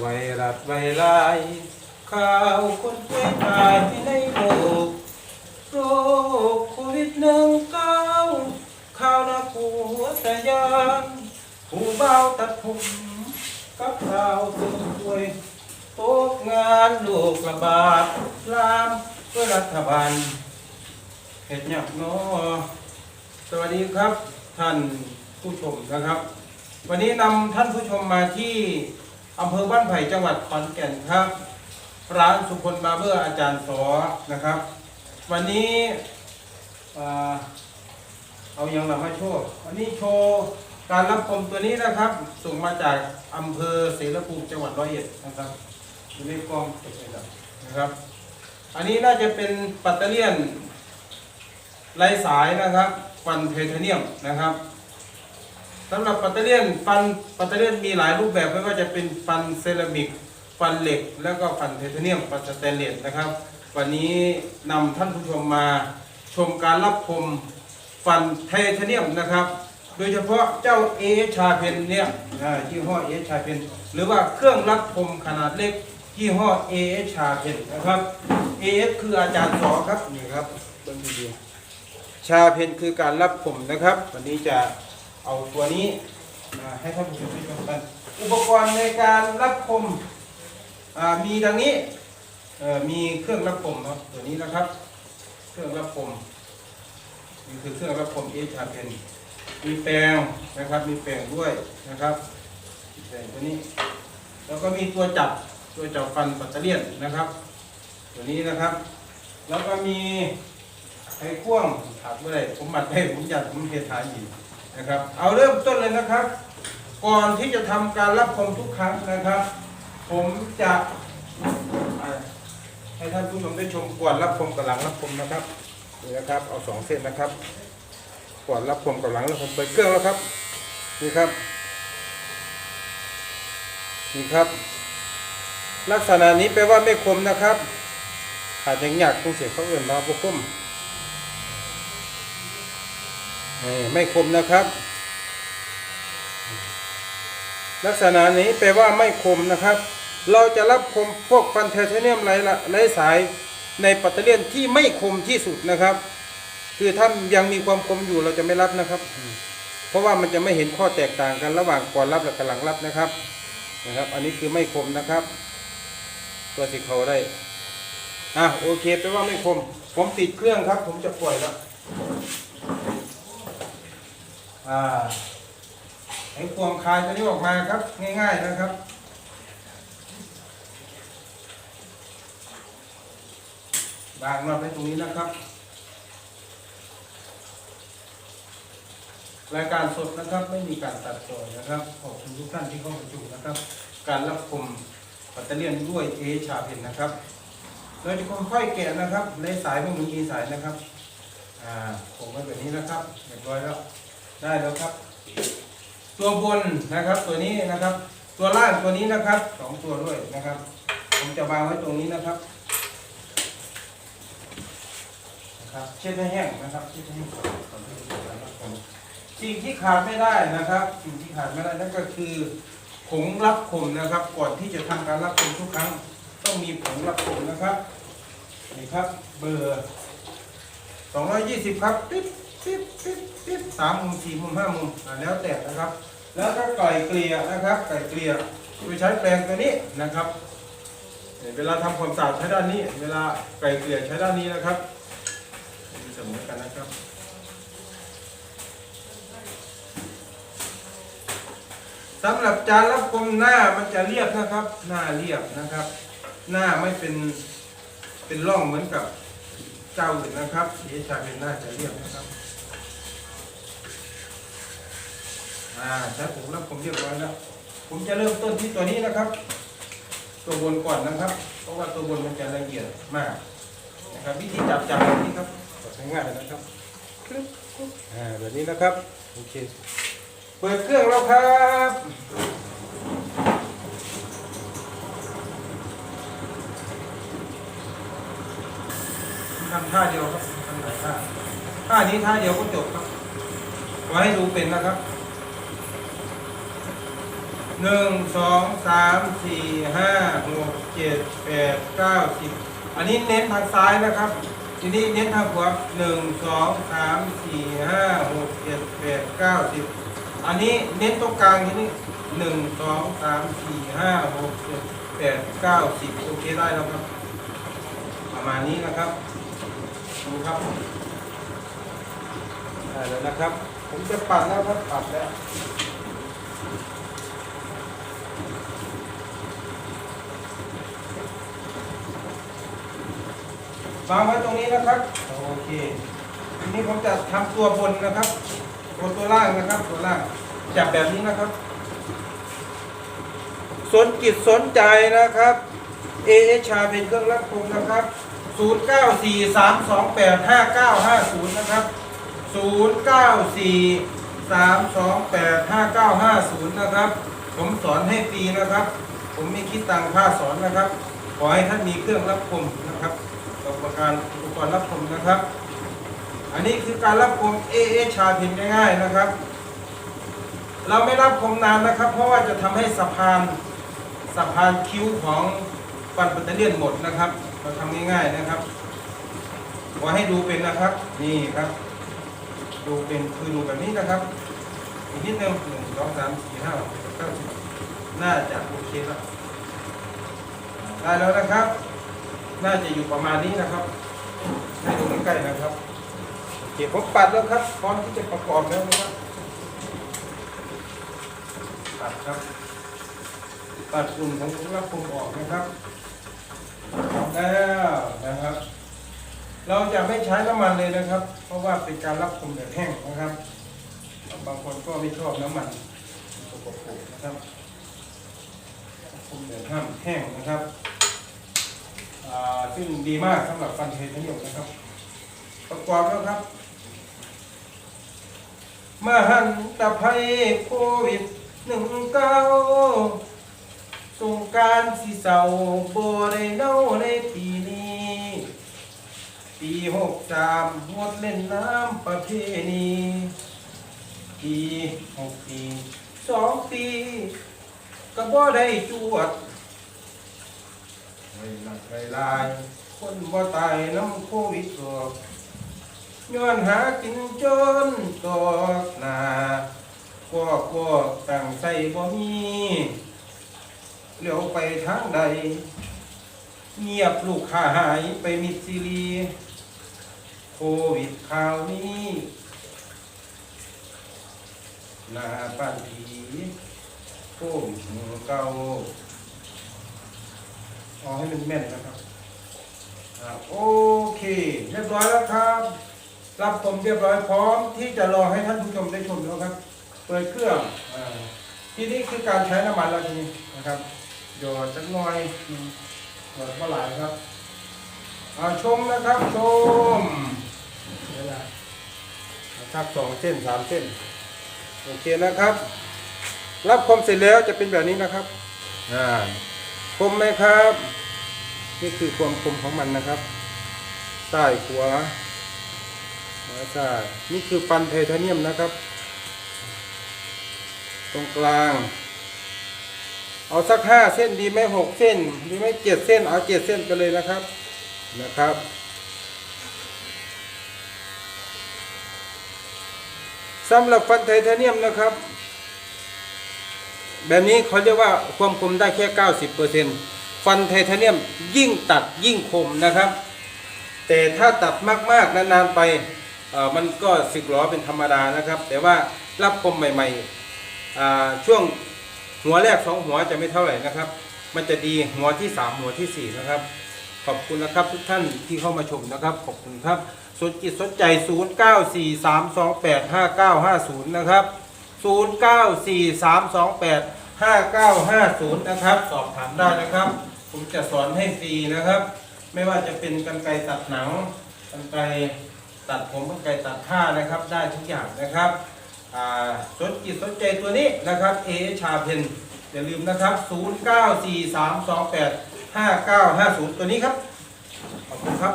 ไวรัสไวรายข่าวคนป่วยตายในโลกโรคโควิดหนึ่งเก้าข่าวน่ากลัวแต่ยานผู้เบาตัดผมกับข่าวตื่นป่วยตกงานโรคระบาดลามเพื่อรัฐบาลเห็นอย่างน้อสวัสดีครับท่านผู้ชมนะครับ วันนี้นำท่านผู้ชมมาที่ อำเภอบ้านไผ่จังหวัดขอนแก่นครับ ร้านสุคนบาร์เบอร์อาจารย์สอนะครับ วันนี้เอาอย่างเรามาโชว์วันนี้โชว์การรับชมตัวนี้นะครับ ส่งมาจากอำเภอเสรภูมิจังหวัดร้อยเอ็ดนะครับอยู่ในกล้องเก็บไว้แล้วนะครับ อันนี้น่าจะเป็นปัตเตอร์เลียนไรสายนะครับฟันไทเทเนียมนะครับ สำหรับปัตเตอร์เลียนฟันปัตเตอร์เลียนมีหลายรูปแบบไม่ว่าจะเป็นฟันเซรามิก ฟันเหล็ก แล้วก็ฟันไทเทเนียมฟันสแตนเลสนะครับ วันนี้นำท่านผู้ชมมาชมการรับชมฟันไทเทเนียมนะครับ โดยเฉพาะเจ้าเอชาเพนเนี่ยยี่ห้อเอชาเพนหรือว่าเครื่องรับชมขนาดเล็กยี่ห้อเอชาเพนนะครับเอคืออาจารย์สอครับนี่ครับเบิ่งดีชาเพนคือการรับผมนะครับ วันนี้จะ เอาตัวนี้มาให้ท่านผู้ชมได้ชมกัน อุปกรณ์ในการรับผมมีดังนี้มีเครื่องรับผมเนาะตัวนี้นะครับ เครื่องรับผมนี่คือเครื่องรับผมเอชาเพนมีแปรงนะครับ มีแปรงด้วยนะครับแปรงตัวนี้ แล้วก็มีตัวจับตัวจับฟันปัตเตอร์เลียนนะครับ ตัวนี้นะครับ แล้วก็มีไอ้ข่วงขาดเมื่อไรผมมัดให้ผมอยากผมเพทานอีก นะครับ เอาเริ่มต้นเลยนะครับ ก่อนที่จะทำการรับชมทุกครั้งนะครับ ผมจะให้ท่านผู้ชมได้ชมก่อนรับชมกับหลังรับชมนะครับนี่นะครับ เอาสองเส้นนะครับ ก่อนรับชมกับหลังรับชมเปิดเครื่องแล้วครับนี่ครับนี่ครับ ลักษณะนี้แปลว่าไม่คมนะครับ ขาดอย่างหยากตรงเสียเขาเอื่นมาบุคม นี่ ไม่คมนะครับ ลักษณะนี้แปลว่าไม่คมนะครับ เราจะรับคมพวกฟันไทเทเนียมไรละไรสายในปัตเตอร์เลียนที่ไม่คมที่สุดนะครับ คือถ้ายังมีความคมอยู่เราจะไม่รับนะครับ เพราะว่ามันจะไม่เห็นข้อแตกต่างกันระหว่างก่อนรับและหลังรับนะครับนะครับ อันนี้คือไม่คมนะครับตัวสิเขาได้อะโอเคแปลว่าไม่คม ผมติดเครื่องครับ ผมจะปล่อยแล้ว อ่าไอ้ควงคายตัวนี้ออกมาครับ ง่ายๆนะครับ บางรอบไว้ตรงนี้นะครับ รายการสดนะครับไม่มีการตัดต่อนะครับ ขอบคุณทุกท่านที่เข้ามาชมนะครับ การรับชมปัตเตอร์เลียนด้วยเอชาเพนนะครับเราจะค่อยๆแกะนะครับ ในสายพวกมันมีสายนะครับ อ่าผมไว้แบบนี้นะครับเรียบร้อยแล้ว ได้แล้วครับ ตัวบนนะครับตัวนี้นะครับ ตัวล่างตัวนี้นะครับสองตัวด้วยนะครับ ผมจะวางไว้ตรงนี้นะครับนะครับเช็ดให้แห้งนะครับเช็ดให้แห้งก่นี่สิ่งที่ขาดไม่ได้นะครับ สิ่งที่ขาดไม่ได้นั่นก็คือผงรับคมนะครับ ก่อนที่จะทำการรับคมทุกครั้ง ต้องมีผงรับคมนะครับนี่ครับ เบอร์สองร้อยยี่สิบครับติ๊บ ติ๊บติ๊บติ๊บสามมุมสี่มุมห้ามุมอ่าแล้วแต่นะครับ แล้วก็ไก่เกลี่ยนะครับ ไก่เกลี่ยโดยใช้แปรงตัวนี้นะครับ เวลาทำความสะอาดใช้ด้านนี้ เวลาไก่เกลี่ยใช้ด้านนี้นะครับเสมอกันนะครับสำหรับจานรับคมหน้ามันจะเรียบนะครับ หน้าเรียบนะครับ หน้าไม่เป็นเป็นร่องเหมือนกับเจ้าอื่นนะครับเอชาเป็นหน้าจะเรียบนะครับ อ่าใช้ผมแล้วผมเรียบร้อยแล้ว ผมจะเริ่มต้นที่ตัวนี้นะครับ ตัวบนก่อนนะครับ เพราะว่าตัวบนมันจะละเอียดมากนะครับวิธีจับจับแบบนี้ครับจับง่ายๆนะครับคลึ๊บคลึ๊บอ่าแบบนี้นะครับโอเคเปิดเครื่องแล้วครับทำท่าเดียวครับทำหลายท่าท่านี้ท่าเดียวก็จบครับไว้ให้ดูเป็นนะครับ หนึ่งสองสามสี่ห้าหกเจ็ดแปดเก้าสิบอันนี้เน้นทางซ้ายนะครับ ทีนี้เน้นทางขวาหนึ่งสองสามสี่ห้าหกเจ็ดแปดเก้าสิบอันนี้เน้นตรงกลางทีนี้หนึ่งสองสามสี่ห้าหกเจ็ดแปดเก้าสิบโอเคได้แล้วครับ ประมาณนี้นะครับดูครับได้แล้วนะครับ ผมจะปัดแล้วครับปัดแล้ว วางไว้ตรงนี้นะครับ โอเคทีนี้ผมจะทำตัวบนนะครับตัวตัวล่างนะครับ ตัวล่างจับแบบนี้นะครับ สนจิตสนใจนะครับ เอเอชาเป็นเครื่องรับคมนะครับ 0943285950 นะครับ 0943285950 นะครับ ผมสอนให้ฟรีนะครับ ผมไม่คิดตังค่าสอนนะครับ ขอให้ท่านมีเครื่องรับคมนะครับ อุปกรณ์อุปกรณ์รับคมนะครับ อันนี้คือการรับคมเอเอชาพิมพ์ง่ายๆนะครับ เราไม่รับคมนานนะครับ เพราะว่าจะทำให้สะพานสะพานคิ้วของฟันปัตเตเลียนหมดนะครับ เราทำง่ายๆนะครับขอให้ดูเป็นนะครับ นี่ครับ ดูเป็นคือดูแบบนี้นะครับ อีกนิดนึงหนึ่งสองสามสี่ห้าหกเจ็ดแปดเก้าสิบน่าจะโอเคแล้วได้แล้วนะครับ น่าจะอยู่ประมาณนี้นะครับให้ดูใกล้ๆนะครับโอเคผมปัดแล้วครับพร้อมที่จะประกอบแล้วนะครับปัดครับปัดฝุ่นของคุณรับผมออกนะครับได้แล้วนะครับ เราจะไม่ใช้น้ำมันเลยนะครับ เพราะว่าเป็นการรับคมแบบแห้งนะครับ บางคนก็ไม่ชอบน้ำมันสกปรกนะครับรับคมแบบห้ามแห้งนะครับ ซึ่งดีมากสำหรับฟันเทนนิยมนะครับประกอบแล้วครับ มหันตภัยโควิดหนึ่งเก้าสงกรารสีเสาโบได้เน่าในปีนี้ ปีหกสามงดเล่นน้ำประเพณีปีหกสี่สองปีก็บ่ได้จวด หนักไรลายคนบ่ตายน้ำโควิดหรอกย้อนหากินจนตกหนาพวกพวกต่างใส่บ่มีเลี้ยวไปทางใด เงียบลูกค้าหายไปมิดซีรีโควิดข่าวนี้หน้าบ้านผีโควิดหมู่เก่า เอาให้มันแม่นนะครับโอเคเรียบร้อยแล้วครับ รับผมเรียบร้อยพร้อมที่จะรอให้ท่านผู้ชมได้ชมแล้วครับเปิดเครื่องอที่นี่คือการใช้น้ำมันแล้วทีนี้นะครับหยอดสักหน่อยหยอดเท่าไหร่ครับชมนะครับชมเวลานะครับสองเส้นสามเส้นโอเคนะครับ รับคมเสร็จแล้วจะเป็นแบบนี้นะครับอ่า มไหมครับ นี่คือความคมของมันนะครับใต้ขวาขวาซ้ายนี่คือฟันไทเทเนียมนะครับ ตรงกลาง เอาสักห้าเส้นดีไหมหกเส้นดีไหมเจ็ดเส้นเอาเจ็ดเส้นไปเลยนะครับนะครับสำหรับฟันไทเทเนียมนะครับ แบบนี้เขาเรียกว่าความคมได้แค่ 90%ฟันไทเทเนียมยิ่งตัดยิ่งคมนะครับ แต่ถ้าตัดมากๆนานๆไปมันก็สึกหรอเป็นธรรมดานะครับ แต่ว่ารับคมใหม่ๆช่วงหัวแรกสองหัวจะไม่เท่าไหร่นะครับ มันจะดีหัวที่สามหัวที่สี่นะครับ ขอบคุณนะครับทุกท่านที่เข้ามาชมนะครับ ขอบคุณครับสนจิตสนใจ 0943285950 นะครับ 0943285950 นะครับ สอบถามได้นะครับ ผมจะสอนให้ฟรีนะครับ ไม่ว่าจะเป็นกันไกรตัดหนังกันไกรตัดผมกันไกรตัดผ้านะครับ ได้ทุกอย่างนะครับอ่าสนจิตสนใจตัวนี้นะครับเอชาเพนอย่าลืมนะครับ 0943285950 ตัวนี้ครับ ขอบคุณครับ